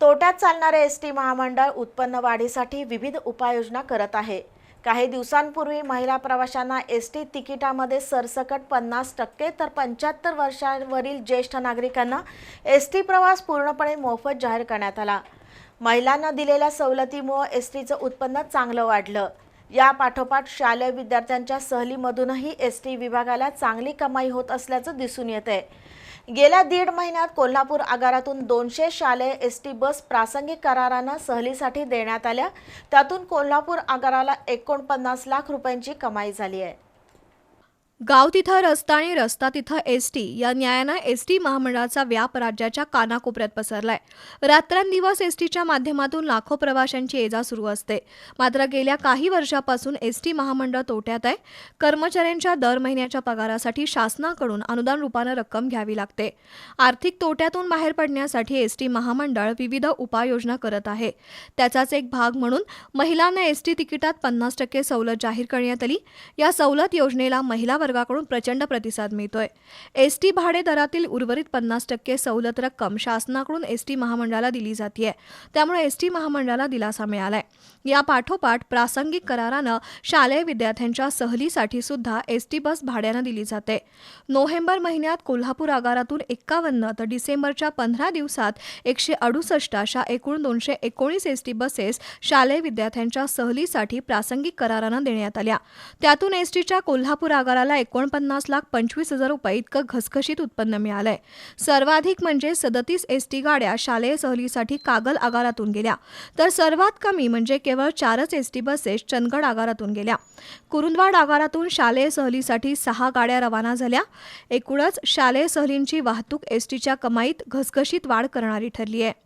तोट्यात चालणारे S T महामंडळ उत्पन्न वाढीसाठी विविध उपाययोजना करत आहे. काही दिवसांपूर्वी महिला प्रवाशांना एस टी तिकिटामध्ये सरसकट पन्नास टक्के तर पंच्याहत्तर वर्षांवरील ज्येष्ठ नागरिकांना एस टी प्रवास पूर्णपणे मोफत जाहीर करण्यात आला. महिलांना दिलेल्या सवलतीमुळे एस टीचं उत्पन्न चांगलं वाढलं. या पाठोपाठ शालेय विद्यार्थ्यांच्या सहलीमधूनही एस टी विभागाला चांगली कमाई होत असल्याचं दिसून येत आहे गेल्या दीड महिन्यात कोल्हापूर आगारातून दोनशे शालेय एस टी बस प्रासंगिक करारानं सहलीसाठी देण्यात आल्या. त्यातून कोल्हापूर आगाराला एकोणपन्नास लाख रुपयांची कमाई झाली आहे. गाव तिथं रस्ता आणि रस्ता तिथं एस टी या न्यायानं एस टी महामंडळाचा व्याप राज्याच्या कानाकोपऱ्यात पसरलाय. रात्रंदिवस एस टीच्या माध्यमातून लाखो प्रवाशांची ये जा सुरू असते. मात्र गेल्या काही वर्षापासून एस टी महामंडळ तोट्यात आहे. कर्मचाऱ्यांच्या दर महिन्याच्या पगारासाठी शासनाकडून अनुदान रूपानं रक्कम घ्यावी लागते. आर्थिक तोट्यातून बाहेर पडण्यासाठी एस टी महामंडळ विविध उपाययोजना करत आहे. त्याचाच एक भाग म्हणून महिलांना एस टी तिकिटात पन्नास टक्के सवलत जाहीर करण्यात आली. या सवलत योजनेला महिला वर्गाकडून प्रचंड प्रतिसाद मिळतोय. एस टी भाडे दरातील उर्वरित पन्नास टक्के सवलत रक्कम शासनाकडून एस टी महामंडळाला दिली जाते त्यामुळे एस टी महामंडळाला दिलासा मिळालाय. या पाठोपाठ प्रासंगिक करारानं शालेय विद्यार्थ्यांच्या सहलीसाठी सुद्धा एस टी बस भाड्यानं दिली जाते. नोव्हेंबर महिन्यात कोल्हापूर आगारातून एक्कावन्न तर डिसेंबरच्या पंधरा दिवसात एकशे अडुसष्ट अशा एकूण दोनशे एकोणीस एस टी बसेस शालेय विद्यार्थ्यांच्या सहलीसाठी प्रासंगिक करारानं देण्यात आल्या. त्यातून एस टीच्या कोल्हापूर आगाराला एकोणपन्नास लाख पंचवीस हजार रुपये इतकं घसघशीत उत्पन्न मिळालंय. सर्वाधिक म्हणजे सदतीस एस टी गाड्या शालेय सहलीसाठी कागल आगारातून गेल्या. तर सर्वात कमी म्हणजे केवळ चारच एस टी बसेस चंदगड आगारातून गेल्या. कुरुंदवाड आगारातून शालेय सहलीसाठी सहा गाड्या रवाना झाल्या. एकूणच शालेय सहलींची वाहतूक एस टीच्या कमाईत घसघशीत वाढ करणारी ठरली आहे